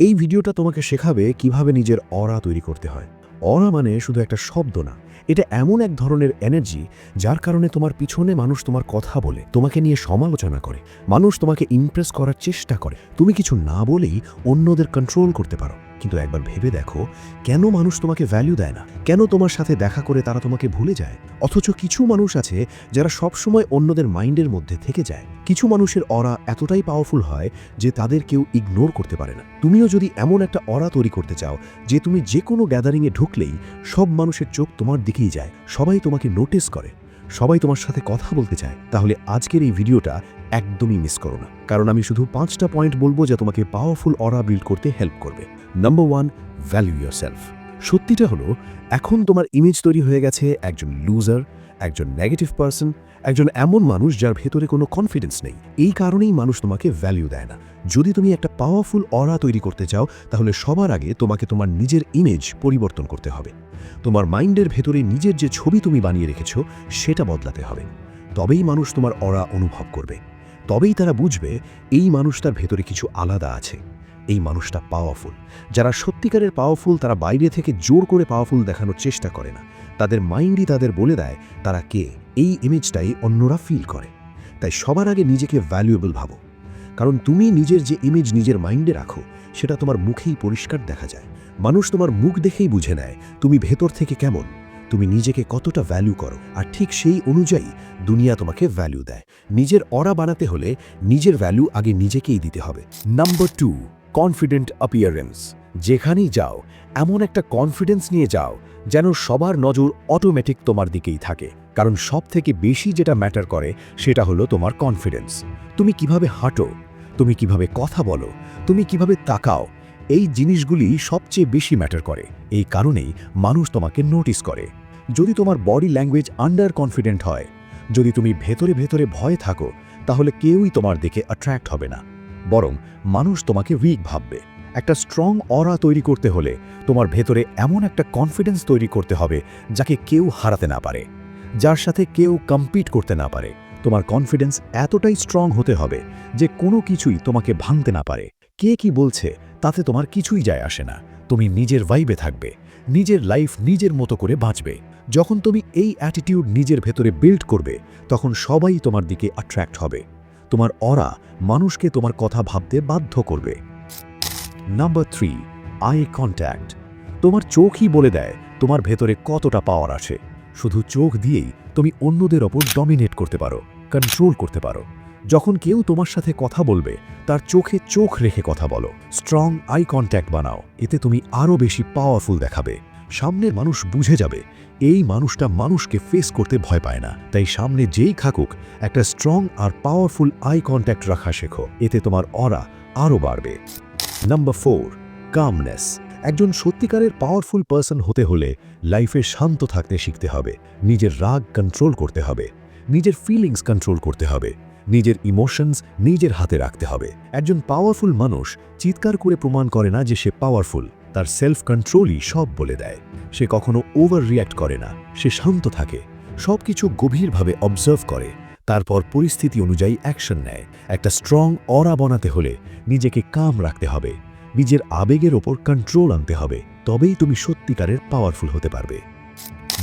এই ভিডিওটা তোমাকে শেখাবে কীভাবে নিজের অরা তৈরি করতে হয়। অরা মানে শুধু একটা শব্দ না, এটা এমন এক ধরনের এনার্জি যার কারণে তোমার পিছনে মানুষ তোমার কথা বলে, তোমাকে নিয়ে সমালোচনা করে, মানুষ তোমাকে ইমপ্রেস করার চেষ্টা করে। তুমি কিছু না বলেই অন্যদের কন্ট্রোল করতে পারো। কিন্তু একবার ভেবে দেখো, কেন মানুষ তোমাকে ভ্যালু দেয় না? কেন তোমার সাথে দেখা করে তারা তোমাকে ভুলে যায়? অথচ কিছু মানুষ আছে যারা সবসময় অন্যদের মাইন্ডের মধ্যে থেকে যায়। কিছু মানুষের অরা এতটাই পাওয়ারফুল হয় যে তাদের কেউ ইগনোর করতে পারে না। তুমিও যদি এমন একটা অরা তৈরি করতে চাও, যে তুমি যে কোনো গ্যাদারিংয়ে ঢুকলেই সব মানুষের চোখ তোমার দিকেই যায়। সবাই তোমাকে নোটিস করে। সবাই তোমার সাথে কথা বলতে চায়, তাহলে আজকের এই ভিডিওটা একদমই মিস করো না। কারণ আমি শুধু পাঁচটা পয়েন্ট বলব যা তোমাকে পাওয়ারফুল অরা বিল্ড করতে হেল্প করবে। নাম্বার ওয়ান ভ্যালু ইয়ার সেলফ সত্যিটা হলো, এখন তোমার ইমেজ তৈরি হয়ে গেছে একজন লুজার একজন নেগেটিভ পার্সন একজন এমন মানুষ যার ভেতরে কোনো কনফিডেন্স নেই। এই কারণেই মানুষ তোমাকে ভ্যালিউ দেয় না। যদি তুমি একটা পাওয়ারফুল অরা তৈরি করতে চাও, তাহলে সবার আগে তোমাকে তোমার নিজের ইমেজ পরিবর্তন করতে হবে। তোমার মাইন্ডের ভেতরে নিজের যে ছবি তুমি বানিয়ে রেখেছ, সেটা বদলাতে হবে। তবেই মানুষ তোমার অরা অনুভব করবে। তবেই তারা বুঝবে, এই মানুষটার ভেতরে কিছু আলাদা আছে। এই মানুষটা পাওয়ারফুল যারা সত্যিকারের পাওয়ারফুল তারা বাইরে থেকে জোর করে পাওয়ারফুল দেখানোর চেষ্টা করে না। তাদের মাইন্ডই তাদের বলে দেয়, তারা কে? এই ইমেজটাই অন্যরা ফিল করে। তাই সবার আগে নিজেকে ভ্যালুয়েবল ভাবো। কারণ তুমি নিজের যে ইমেজ নিজের মাইন্ডে রাখো, সেটা তোমার মুখেই পরিষ্কার দেখা যায়। মানুষ তোমার মুখ দেখেই বুঝে নেয়, তুমি ভেতর থেকে কেমন? তুমি নিজেকে কতটা ভ্যালু করো? আর ঠিক সেই অনুযায়ী দুনিয়া তোমাকে ভ্যালু দেয়। নিজের অরা বানাতে হলে নিজের ভ্যালু আগে নিজেকেই দিতে হবে। নাম্বার টু কনফিডেন্ট অপিয়ারেন্স যেখানেই যাও, এমন একটা কনফিডেন্স নিয়ে যাও যেন সবার নজর অটোমেটিক তোমার দিকেই থাকে। কারণ সব থেকে বেশি যেটা ম্যাটার করে, সেটা হলো তোমার কনফিডেন্স তুমি কীভাবে হাঁটো, তুমি কীভাবে কথা বলো, তুমি কীভাবে তাকাও, এই জিনিসগুলি সবচেয়ে বেশি ম্যাটার করে। এই কারণেই মানুষ তোমাকে নোটিস করে। যদি তোমার বডি ল্যাঙ্গুয়েজ আন্ডার কনফিডেন্ট হয়, যদি তুমি ভেতরে ভেতরে ভয় থাকো, তাহলে কেউই তোমার দিকে অ্যাট্রাক্ট হবে না। বরং মানুষ তোমাকে উইক ভাববে। একটা স্ট্রং অরা তৈরি করতে হলে তোমার ভেতরে এমন একটা কনফিডেন্স তৈরি করতে হবে যাকে কেউ হারাতে না পারে। যার সাথে কেউ কম্পিট করতে না পারে। তোমার কনফিডেন্স এতটাই স্ট্রং হতে হবে যে কোনো কিছুই তোমাকে ভাঙতে না পারে। কে কি বলছে তাতে তোমার কিছুই যায় আসে না। তুমি নিজের ভাইবে থাকবে। নিজের লাইফ নিজের মতো করে বাঁচবে। যখন তুমি এই অ্যাটিটিউড নিজের ভেতরে বিল্ড করবে, তখন সবাই তোমার দিকে অ্যাট্রাক্ট হবে। তোমার অরা মানুষকে তোমার কথা ভাবতে বাধ্য করবে। নাম্বার থ্রি আই কন্ট্যাক্ট তোমার চোখই বলে দেয় তোমার ভেতরে কতটা পাওয়ার আছে। শুধু চোখ দিয়েই তুমি অন্যদের ওপর ডমিনেট করতে পারো কন্ট্রোল করতে পারো। যখন কেউ তোমার সাথে কথা বলবে, তার চোখে চোখ রেখে কথা বলো। স্ট্রং আই কন্ট্যাক্ট বানাও, এতে তুমি আরও বেশি পাওয়ারফুল দেখাবে। সামনের মানুষ বুঝে যাবে এই মানুষটা মানুষকে ফেস করতে ভয় পায় না। তাই সামনে যেই খাকুক একটা স্ট্রং আর পাওয়ারফুল আই কন্ট্যাক্ট রাখা শেখো। এতে তোমার অরা আরও বাড়বে। নাম্বার ফোর কামনেস একজন সত্যিকারের পাওয়ারফুল পার্সন হতে হলে লাইফে শান্ত থাকতে শিখতে হবে। নিজের রাগ কন্ট্রোল করতে হবে। নিজের ফিলিংস কন্ট্রোল করতে হবে। নিজের ইমোশনস নিজের হাতে রাখতে হবে। একজন পাওয়ারফুল মানুষ চিৎকার করে প্রমাণ করে না যে সে পাওয়ারফুল তার সেলফ কন্ট্রোলই সব বলে দেয়। সে কখনো ওভার রিয়্যাক্ট করে না, সে শান্ত থাকে সব কিছু গভীরভাবে অবজার্ভ করে, তারপর পরিস্থিতি অনুযায়ী অ্যাকশন নেয়। একটা স্ট্রং অরা বানাতে হলে নিজেকে কাম রাখতে হবে, নিজের আবেগের ওপর কন্ট্রোল আনতে হবে, তবেই তুমি সত্যিকারের পাওয়ারফুল হতে পারবে।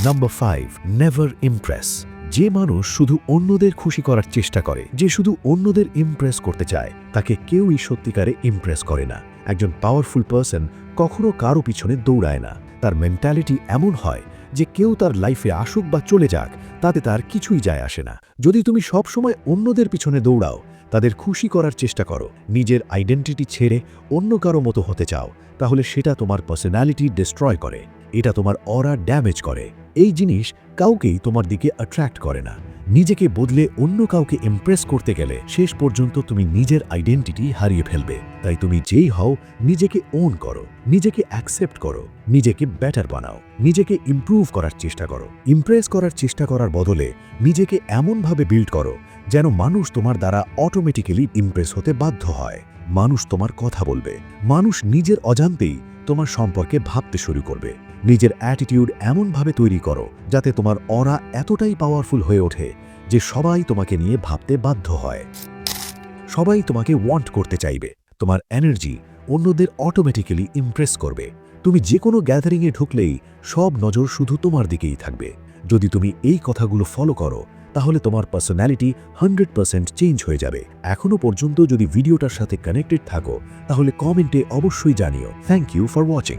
নাম্বার ফাইভ নেভার ইমপ্রেস যে মানুষ শুধু অন্যদের খুশি করার চেষ্টা করে, যে শুধু অন্যদের ইমপ্রেস করতে চায়, তাকে কেউই সত্যিকারে ইমপ্রেস করে না। একজন পাওয়ারফুল পার্সন কখনো কারও পিছনে দৌড়ায় না। তার মেন্টালিটি এমন হয় যে কেউ তার লাইফে আসুক বা চলে যাক, তাতে তার কিছুই যায় আসে না। যদি তুমি সবসময় অন্যদের পিছনে দৌড়াও, তাদের খুশি করার চেষ্টা করো। নিজের আইডেন্টিটি ছেড়ে অন্য কারও মতো হতে চাও, তাহলে সেটা তোমার পার্সোনালিটি ডিস্ট্রয় করে। এটা তোমার অরা ড্যামেজ করে। এই জিনিস কাউকেই তোমার দিকে অ্যাট্রাক্ট করে না। নিজেকে বদলে অন্য কাউকে ইমপ্রেস করতে গেলে শেষ পর্যন্ত তুমি নিজের আইডেন্টিটি হারিয়ে ফেলবে। তাই তুমি যেই হও, নিজেকে ওন করো, নিজেকে অ্যাকসেপ্ট করো, নিজেকে বেটার বানাও, নিজেকে ইমপ্রুভ করার চেষ্টা করো। ইমপ্রেস করার চেষ্টা করার বদলে নিজেকে এমনভাবে বিল্ড করো যেন মানুষ তোমার দ্বারা অটোমেটিক্যালি ইমপ্রেস হতে বাধ্য হয়। মানুষ তোমার কথা বলবে। মানুষ নিজের অজান্তেই তোমার সম্পর্কে ভাবতে শুরু করবে। নিজের অ্যাটিটিউড এমনভাবে তৈরি করো যাতে তোমার অরা এতটাই পাওয়ারফুল হয়ে ওঠে যে সবাই তোমাকে নিয়ে ভাবতে বাধ্য হয়। সবাই তোমাকে ওয়ান্ট করতে চাইবে। তোমার এনার্জি অন্যদের অটোমেটিক্যালি ইমপ্রেস করবে। তুমি যে কোনো গ্যাদারিংয়ে ঢুকলেই সব নজর শুধু তোমার দিকেই থাকবে। যদি তুমি এই কথাগুলো ফলো করো, তাহলে তোমার পার্সোনালিটি হান্ড্রেড পার্সেন্ট চেঞ্জ হয়ে যাবে। এখনও পর্যন্ত যদি ভিডিওটার সাথে কানেক্টেড থাকো, তাহলে কমেন্টে অবশ্যই জানিও। Thank you for watching